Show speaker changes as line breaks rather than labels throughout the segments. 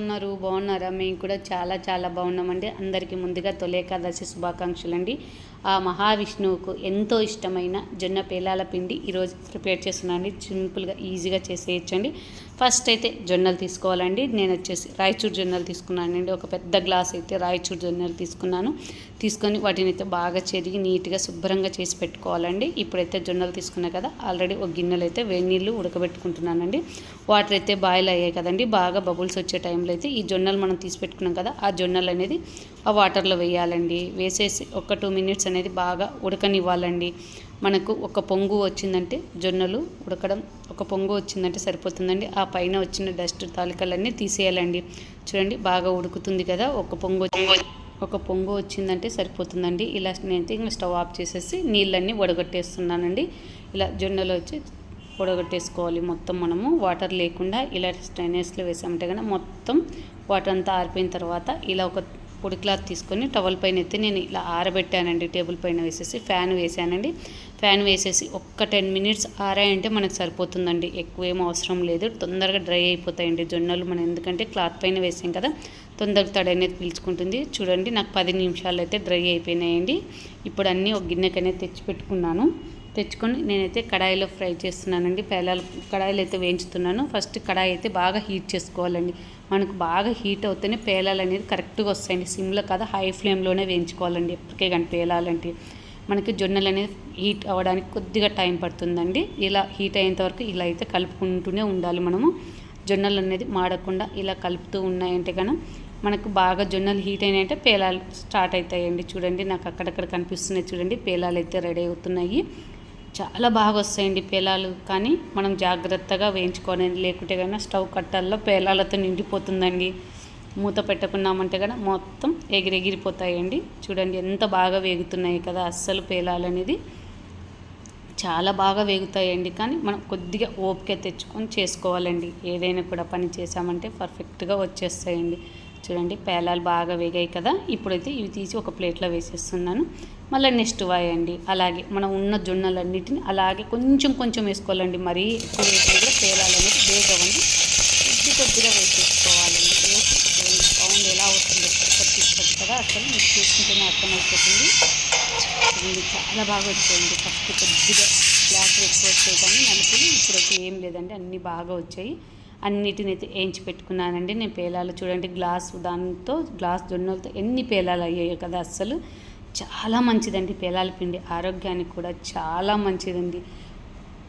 ఉన్నారు బాగున్నారా? మేము కూడా చాలా చాలా బాగున్నామండి. అందరికీ ముందుగా తొలేకాదశి శుభాకాంక్షలు అండి ఆ మహావిష్ణువుకు ఎంతో ఇష్టమైన జొన్న పేలాల పిండి ఈరోజు ప్రిపేర్ చేస్తున్నానండి. సింపుల్గా ఈజీగా చేసేయచ్చండి. ఫస్ట్ అయితే జొన్నలు తీసుకోవాలండి. నేను వచ్చేసి రాయచూరు జొన్నలు తీసుకున్నానండి. ఒక పెద్ద గ్లాస్ అయితే రాయచూరు జొన్నలు తీసుకున్నాను. తీసుకొని వాటిని అయితే బాగా చెరిగి నీట్గా శుభ్రంగా చేసి పెట్టుకోవాలండి. ఇప్పుడైతే జొన్నలు తీసుకున్నా కదా ఆల్రెడీ ఒక గిన్నెలు అయితే వేడి నీళ్ళు ఉడకబెట్టుకుంటున్నానండి. వాటర్ అయితే బాయిల్ అయ్యాయి కదండి బాగా బబుల్స్ వచ్చే టైంలో అయితే ఈ జొన్నలు మనం తీసి పెట్టుకున్నాం కదా ఆ జొన్నలు అనేది ఆ వాటర్లో వేయాలండి. వేసేసి ఒక టూ మినిట్స్ అనేది బాగా ఉడకనివ్వాలండి. మనకు ఒక పొంగు వచ్చిందంటే జొన్నలు ఉడకడం ఒక పొంగు వచ్చిందంటే సరిపోతుందండి. ఆ పైన వచ్చిన డస్ట్ తాలికలన్నీ తీసేయాలండి. చూడండి బాగా ఉడుకుతుంది కదా ఒక పొంగు ఒక పొంగు వచ్చిందంటే సరిపోతుందండి. ఇలా నేనైతే ఇంకా స్టవ్ ఆఫ్ చేసేసి నీళ్ళన్నీ వడగట్టేస్తున్నానండి. ఇలా జొన్నలు వచ్చి వడగట్టేసుకోవాలి మొత్తం మనము. వాటర్ లేకుండా ఇలా స్టైనెస్లో వేసామంటే కనుక మొత్తం వాటర్ అంతా ఆరిపోయిన తర్వాత ఇలా ఒక పొడి క్లాత్ తీసుకొని టవల్ పైన ఎత్తి నేను ఇలా ఆరబెట్టానండి. టేబుల్ పైన వేసేసి ఫ్యాన్ వేసానండి. ఫ్యాన్ వేసేసి ఒక్క టెన్ మినిట్స్ ఆరాయంటే మనకు సరిపోతుందండి. ఎక్కువ ఏం అవసరం లేదు. తొందరగా డ్రై అయిపోతాయండి జొన్నలు మనం ఎందుకంటే క్లాత్ పైన వేసాం కదా. తొందరగా తడి అనేది పీల్చుకుంటుంది. చూడండి నాకు పది నిమిషాలు అయితే డ్రై అయిపోయినాయండి. ఇప్పుడు అన్నీ ఒక గిన్నెకి అనేది తెచ్చి పెట్టుకున్నాను. తెచ్చుకొని నేనైతే కడాయిలో ఫ్రై చేస్తున్నానండి. పేలాలు కడాయిలు అయితే వేయించుతున్నాను. ఫస్ట్ కడాయి అయితే బాగా హీట్ చేసుకోవాలండి. మనకు బాగా హీట్ అవుతేనే పేలాలు అనేది కరెక్ట్గా వస్తాయండి. సిమ్లో కాదు హై ఫ్లేమ్లోనే వేయించుకోవాలండి. ఎప్పటికే కానీ పేలాలంటే మనకి జొన్నలు అనేది హీట్ అవ్వడానికి కొద్దిగా టైం పడుతుందండి. ఇలా హీట్ అయ్యేంత వరకు ఇలా అయితే కలుపుకుంటూనే ఉండాలి మనము. జొన్నలు అనేది మాడకుండా ఇలా కలుపుతూ ఉన్నాయంటే కనుక మనకు బాగా జొన్నలు హీట్ అయినాయంటే పేలాలు స్టార్ట్ అవుతాయండి. చూడండి నాకు అక్కడక్కడ కనిపిస్తున్నాయి. చూడండి పేలాలు అయితే రెడీ అవుతున్నాయి. చాలా బాగా వస్తాయండి పేలాలు కానీ మనం జాగ్రత్తగా వేయించుకోవాలి లేకుంటే కన్నా స్టవ్ కట్టల్లో పేలాలతో నిండిపోతుందండి. మూత పెట్టుకున్నామంటే కదా మొత్తం ఎగిరెగిరిపోతాయండి. చూడండి ఎంత బాగా వేగుతున్నాయి కదా అస్సలు పేలాలు అనేది చాలా బాగా వేగుతాయండి కానీ మనం కొద్దిగా ఓపిక తెచ్చుకొని చేసుకోవాలండి. ఏదైనా కూడా పని చేసామంటే పర్ఫెక్ట్గా వచ్చేస్తాయండి. చూడండి పేలాలు బాగా వేగాయి కదా. ఇప్పుడైతే ఇవి తీసి ఒక ప్లేట్లో వేసేస్తున్నాను. మళ్ళీ నెక్స్ట్ వాయండి. అలాగే మనం ఉన్న జొన్నలన్నిటిని అలాగే కొంచెం కొంచెం వేసుకోవాలండి. మరీ ఎక్కువ వేసేది పేలాలు అనేది వేగవండి కొద్ది కొద్దిగా వేసేసుకోవాలండి. వేసి సౌండ్ ఎలా వస్తుంది కొద్ది కదా అసలు మీరు చూసుకుంటేనే అర్థమైపోతుంది ఇది చాలా బాగా వచ్చాయండి. ఫస్ట్ కొద్దిగా బ్లాక్ ఎక్కువ వచ్చాయి కానీ నలుపులు ఇప్పుడైతే ఏం లేదండి. అన్నీ బాగా వచ్చాయి. అన్నిటిని అయితే వేయించి పెట్టుకున్నానండి. నేను పేలాలు చూడండి గ్లాస్ దాంతో గ్లాస్ జొన్నలతో ఎన్ని పేలాలు అయ్యాయో కదా అస్సలు. చాలా మంచిదండి పేలాల పిండి. ఆరోగ్యానికి కూడా చాలా మంచిదండి.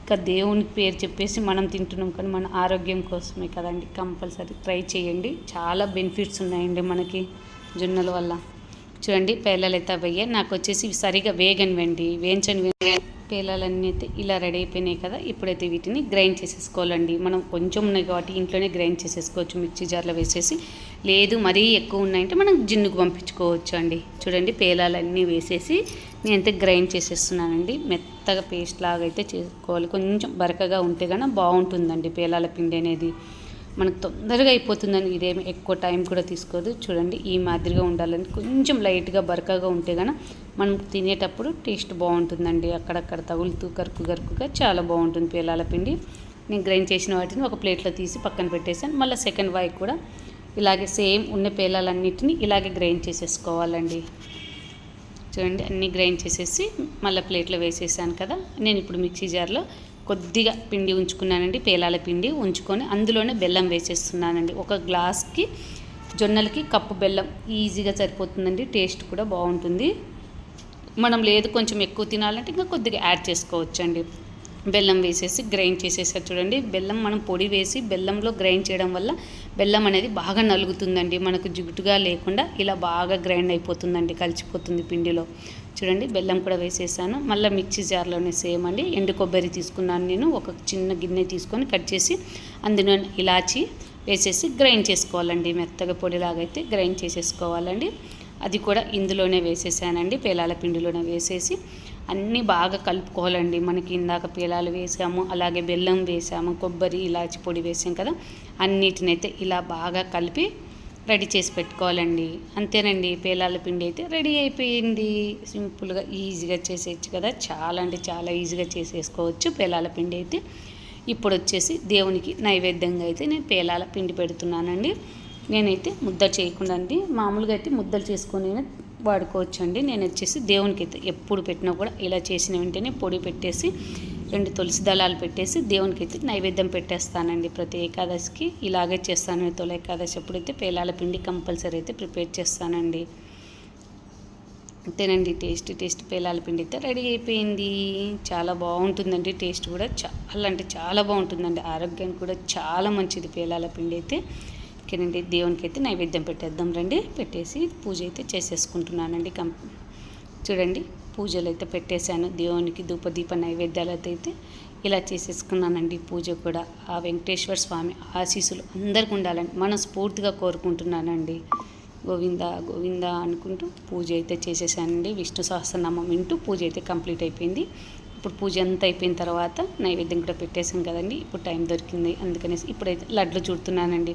ఇంకా దేవుని పేరు చెప్పేసి మనం తింటున్నాం కానీ మన ఆరోగ్యం కోసమే కదండి. కంపల్సరీ ట్రై చేయండి. చాలా బెనిఫిట్స్ ఉన్నాయండి మనకి జొన్నల వల్ల. చూడండి పేలాలైతే అయితే నాకు వచ్చేసి సరిగా సరిగా వేగనివ్వండి వేయించని పేలాలన్నీ అయితే ఇలా రెడీ అయిపోయినాయి కదా ఇప్పుడైతే వీటిని గ్రైండ్ చేసేసుకోవాలండి. మనం కొంచెం ఉన్నాయి కాబట్టి ఇంట్లోనే గ్రైండ్ చేసేసుకోవచ్చు మిక్సీ జార్లో వేసేసి. లేదు మరీ ఎక్కువ ఉన్నాయంటే మనం జిన్నుకు పంపించుకోవచ్చు అండి. చూడండి పేలాలన్నీ వేసేసి నేనైతే గ్రైండ్ చేసేస్తున్నానండి. మెత్తగా పేస్ట్ లాగా అయితే చేసుకోవాలి. కొంచెం బరకగా ఉంటే కన్నా బాగుంటుందండి పేలాల పిండి అనేది. మనకు తొందరగా అయిపోతుందని ఇదేమి ఎక్కువ టైం కూడా తీసుకోదు. చూడండి ఈ మాదిరిగా ఉండాలని కొంచెం లైట్గా బరకగా ఉంటే కనుక మనం తినేటప్పుడు టేస్ట్ బాగుంటుందండి. అక్కడక్కడ తగులుతూ కరుకు కరుకుగా చాలా బాగుంటుంది పేలాల పిండి. నేను గ్రైండ్ చేసిన వాటిని ఒక ప్లేట్లో తీసి పక్కన పెట్టేసాను మళ్ళీ సెకండ్ వాయి కూడా ఇలాగే సేమ్ ఉన్న పేలాలన్నిటిని ఇలాగే గ్రైండ్ చేసేసుకోవాలండి. చూడండి అన్నీ గ్రైండ్ చేసేసి మళ్ళీ ప్లేట్లో వేసేసాను కదా. నేను ఇప్పుడు మిక్సీ జార్లో కొద్దిగా పిండి ఉంచుకున్నానండి పేలాల పిండి ఉంచుకొని అందులోనే బెల్లం వేసేస్తున్నానండి. ఒక గ్లాస్కి జొన్నలకి కప్పు బెల్లం ఈజీగా సరిపోతుందండి టేస్ట్ కూడా బాగుంటుంది. మనం లేదు కొంచెం ఎక్కువ తినాలంటే ఇంకా కొద్దిగా యాడ్ చేసుకోవచ్చండి. బెల్లం వేసేసి గ్రైండ్ చేసేసారు చూడండి. బెల్లం మనం పొడి వేసి బెల్లంలో గ్రైండ్ చేయడం వల్ల బెల్లం అనేది బాగా నలుగుతుందండి. మనకు జిగుటుగా లేకుండా ఇలా బాగా గ్రైండ్ అయిపోతుందండి కలిసిపోతుంది పిండిలో. చూడండి బెల్లం కూడా వేసేసాను. మళ్ళీ మిక్సీ జార్లోనే సేమ్ అండి. ఎండు కొబ్బరి తీసుకున్నాను నేను. ఒక చిన్న గిన్నె తీసుకొని కట్ చేసి అందులో ఇలాచి వేసేసి గ్రైండ్ చేసుకోవాలండి. మెత్తగా పొడిలాగైతే గ్రైండ్ చేసేసుకోవాలండి. అది కూడా ఇందులోనే వేసేసానండి పేలాల పిండిలోనే వేసేసి అన్నీ బాగా కలుపుకోవాలండి. మనకి ఇందాక పేలాలు వేసాము అలాగే బెల్లం వేసాము కొబ్బరి ఇలాచి పొడి వేసాం కదా అన్నిటినైతే ఇలా బాగా కలిపి రెడీ చేసి పెట్టుకోవాలండి. అంతేనండి పేలాల పిండి అయితే రెడీ అయిపోయింది. సింపుల్గా ఈజీగా చేసేయచ్చు కదా చాలా అంటే చాలా ఈజీగా చేసేసుకోవచ్చు పేలాల పిండి అయితే. ఇప్పుడు వచ్చేసి దేవునికి నైవేద్యంగా అయితే నేను పేలాల పిండి పెడుతున్నానండి. నేనైతే ముద్ద చేయకుండా అండి మామూలుగా అయితే ముద్దలు చేసుకొని వాడుకోవచ్చు అండి నేను వచ్చేసి దేవునికి అయితే ఎప్పుడు పెట్టినా కూడా ఇలా చేసిన వెంటనే పొడి పెట్టేసి రెండు తులసి దళాలు పెట్టేసి దేవునికి అయితే నైవేద్యం పెట్టేస్తానండి. ప్రతి ఏకాదశికి ఇలాగే చేస్తాను. తొలి ఏకాదశి ఎప్పుడైతే పేలాల పిండి కంపల్సరీ అయితే ప్రిపేర్ చేస్తానండి. అంతేనండి. టేస్ట్ టేస్ట్ పేలాల పిండి అయితే రెడీ అయిపోయింది. చాలా బాగుంటుందండి టేస్ట్ కూడా. చాలా అంటే చాలా బాగుంటుందండి. ఆరోగ్యానికి కూడా చాలా మంచిది పేలాల పిండి అయితే. ఓకేనండి దేవునికి అయితే నైవేద్యం పెట్టేద్దాం రండి. పెట్టేసి పూజ అయితే చేసేసుకుంటున్నానండి. కం చూడండి పూజలు అయితే పెట్టేశాను. దేవునికి ధూపదీప నైవేద్యాలతో అయితే ఇలా చేసేసుకున్నానండి. పూజ కూడా ఆ వెంకటేశ్వర స్వామి ఆశీస్సులు అందరికి ఉండాలని మనస్ఫూర్తిగా కోరుకుంటున్నానండి. గోవింద గోవింద అనుకుంటూ పూజ అయితే చేసేసానండి. విష్ణు సహస్రనామం వింటూ పూజ అయితే కంప్లీట్ అయిపోయింది. ఇప్పుడు పూజ అంతా అయిపోయిన తర్వాత నైవేద్యం కూడా పెట్టేసాం కదండి. ఇప్పుడు టైం దొరికింది. అందుకనేసి ఇప్పుడైతే లడ్లు చూడుతున్నానండి.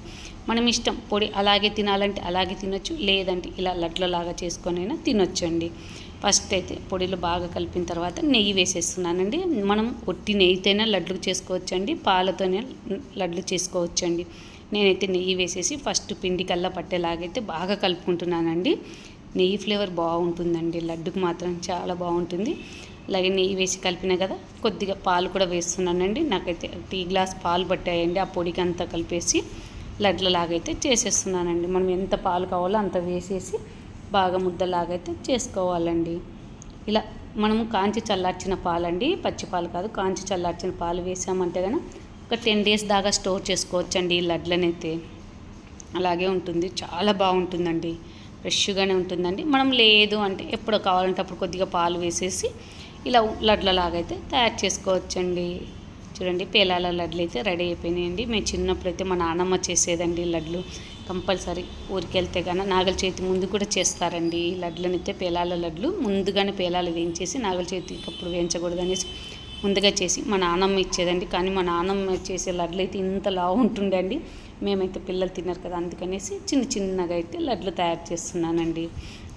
మనం ఇష్టం పొడి అలాగే తినాలంటే అలాగే తినొచ్చు లేదంటే ఇలా లడ్లలాగా చేసుకొని అయినా తినొచ్చండి. ఫస్ట్ అయితే పొడిలో బాగా కలిపిన తర్వాత నెయ్యి వేసేస్తున్నానండి. మనం ఒట్టి నెయ్యితోనే లడ్లు చేసుకోవచ్చండి పాలతోనే లడ్లు చేసుకోవచ్చండి. నేనైతే నెయ్యి వేసేసి ఫస్ట్ పిండి కల్లా పట్టేలాగైతే బాగా కలుపుకుంటున్నానండి. నెయ్యి ఫ్లేవర్ బాగుంటుందండి. లడ్డుకు మాత్రం చాలా బాగుంటుంది. అలాగే నెయ్యి వేసి కలిపినా కదా కొద్దిగా పాలు కూడా వేస్తున్నానండి. నాకైతే టీ గ్లాస్ పాలు పట్టాయండి ఆ పొడికి అంతా కలిపేసి లడ్లలాగైతే చేసేస్తున్నానండి. మనం ఎంత పాలు కావాలో అంత వేసేసి బాగా ముద్దలాగైతే చేసుకోవాలండి. ఇలా మనము కాంచి చల్లార్చిన పాలండి పచ్చి పాలు కాదు కాంచి చల్లార్చిన పాలు వేసామంటే కనుక ఒక టెన్ డేస్ దాకా స్టోర్ చేసుకోవచ్చండి ఈ లడ్లనైతే. అలాగే ఉంటుంది చాలా బాగుంటుందండి ఫ్రెష్గానే ఉంటుందండి. మనం లేదు అంటే ఎప్పుడు కావాలంటే అప్పుడు కొద్దిగా పాలు వేసేసి ఇలా లడ్లలాగైతే తయారు చేసుకోవచ్చండి. చూడండి పేలాల లడ్లు అయితే రెడీ అయిపోయినాయండి. మేము చిన్నప్పుడు అయితే మా నాన్నమ్మ చేసేదండి లడ్లు. కంపల్సరీ ఊరికి వెళ్తే కానీ నాగల చేతి ముందు కూడా చేస్తారండి. ఈ అయితే పేలాల లడ్లు. ముందుగానే పేలాలు వేయించేసి నాగల చేతికి అప్పుడు వేయించకూడదు అనేసి ముందుగా చేసి మా నాన్నమ్మ ఇచ్చేదండి. కానీ మా నాన్నమ్మ చేసే లడ్లు అయితే ఇంత లావు ఉంటుండండి. మేమైతే పిల్లలు తిన్నారు కదా అందుకనేసి చిన్న చిన్నగా అయితే లడ్లు తయారు చేస్తున్నానండి.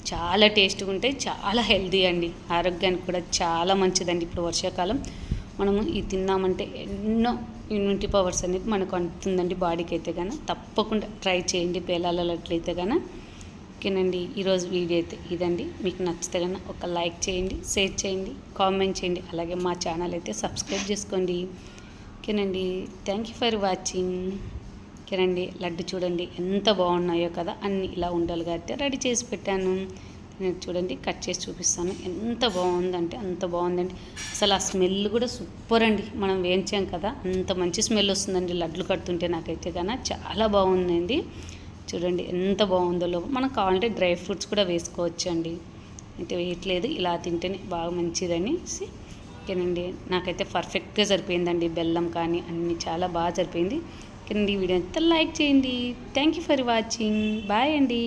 చాలా టేస్ట్గా ఉంటాయి చాలా హెల్దీ అండి. ఆరోగ్యానికి కూడా చాలా మంచిదండి ఇప్పుడు వర్షాకాలం. మనము ఇది తిన్నామంటే ఎన్నో ఇమ్యూనిటీ పవర్స్ అనేది మనకు అందుతుందండి బాడీకి అయితే కానీ తప్పకుండా ట్రై చేయండి పేలాలట్లయితే కానీ ఓకేనండి ఈరోజు వీడియో అయితే ఇదండి. మీకు నచ్చితే కన్నా ఒక లైక్ చేయండి షేర్ చేయండి కామెంట్ చేయండి. అలాగే మా ఛానల్ అయితే సబ్స్క్రైబ్ చేసుకోండి. ఓకేనండి థ్యాంక్ యూ ఫర్ వాచింగ్ ఓకేనండి లడ్డు చూడండి ఎంత బాగున్నాయో కదా అన్ని ఇలా ఉండాలి కాబట్టి రెడీ చేసి పెట్టాను. నేను చూడండి కట్ చేసి చూపిస్తాను. ఎంత బాగుందంటే అంత బాగుందండి. అసలు ఆ స్మెల్ కూడా సూపర్ అండి. మనం వేయించాం కదా అంత మంచి స్మెల్ వస్తుందండి లడ్లు కడుతుంటే నాకైతే కానీ చాలా బాగుందండి. చూడండి ఎంత బాగుందో లోపల మనకు కావాలంటే డ్రై ఫ్రూట్స్ కూడా వేసుకోవచ్చు అండి అయితే వేయట్లేదు ఇలా తింటేనే బాగా మంచిదని ఓకేనండి నాకైతే పర్ఫెక్ట్గా సరిపోయిందండి. బెల్లం కానీ అన్నీ చాలా బాగా సరిపోయింది. ఓకేనండి వీడియో అంతా లైక్ చేయండి. Thank you for watching bye అండి.